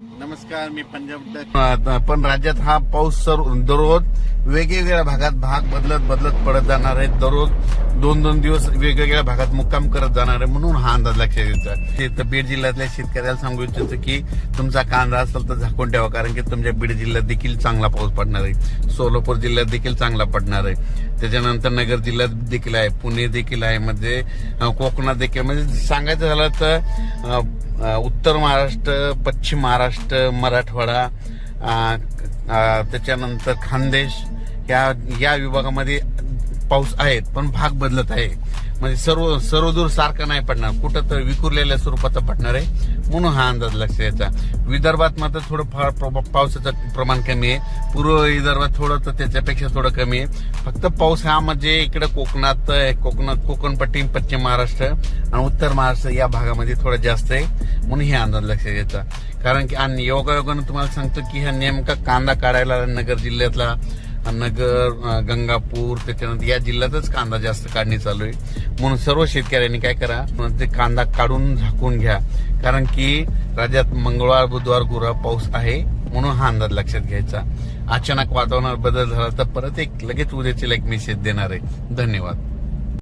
नमस्कार मी पंजाब पण राज्यात हा पाऊस सर दररोज वेगवेगळ्या भागात भाग बदलत बदलत पडत जाणार आहे. दररोज दोन दोन दिवस वेगवेगळ्या भागात मुक्काम करत जाणार आहे म्हणून हा अंदाज लक्षात येतो तर बीड जिल्ह्यातल्या शेतकऱ्याला सांगू इच्छितो की तुमचा कांदा असेल तर झाकून ठेवा कारण की तुमच्या बीड जिल्ह्यात देखील चांगला पाऊस पडणार आहे. सोलापूर जिल्ह्यात देखील चांगला पडणार आहे. त्याच्यानंतर नगर जिल्ह्यात देखील आहे पुणे देखील आहे म्हणजे कोकणात देखील. म्हणजे सांगायचं झालं तर उत्तर महाराष्ट्र पश्चिम महाराष्ट्र मराठवाडा त्याच्यानंतर खानदेश या या विभागामध्ये पाऊस आहेत पण भाग बदलत आहे. म्हणजे सर्व सर्वदूर सारखं नाही पडणार. कुठं तर विखुरलेल्या स्वरूपाचा पडणार आहे. म्हणून हा अंदाज लक्ष यायचा विदर्भात मात्र थोडं फार पावसाचं प्रमाण कमी आहे. पूर्व विदर्भात थोडं तर त्याच्यापेक्षा थोडं कमी आहे. फक्त पाऊस हा म्हणजे इकडे कोकणात आहे. कोकणात कोकणपट्टी पश्चिम महाराष्ट्र आणि उत्तर महाराष्ट्र या भागामध्ये थोडं जास्त आहे. म्हणून हे अंदाज लक्षात यायचा कारण की आणि योगायोगानं तुम्हाला सांगतो की हा नेमका कांदा काढायला नगर जिल्ह्यातला. नगर गंगापूर त्याच्यानंतर या जिल्ह्यातच कांदा जास्त काढणी चालू आहे. म्हणून सर्व शेतकऱ्यांनी काय करा ते कांदा काढून झाकून घ्या. कारण की राज्यात मंगळवार बुधवार गुरुवार पाऊस आहे म्हणून हा अंदाज लक्षात घ्यायचा. अचानक वातावरणात बदल झाला तर परत एक लगेच उद्याची एक मेसेज देणार आहे. धन्यवाद.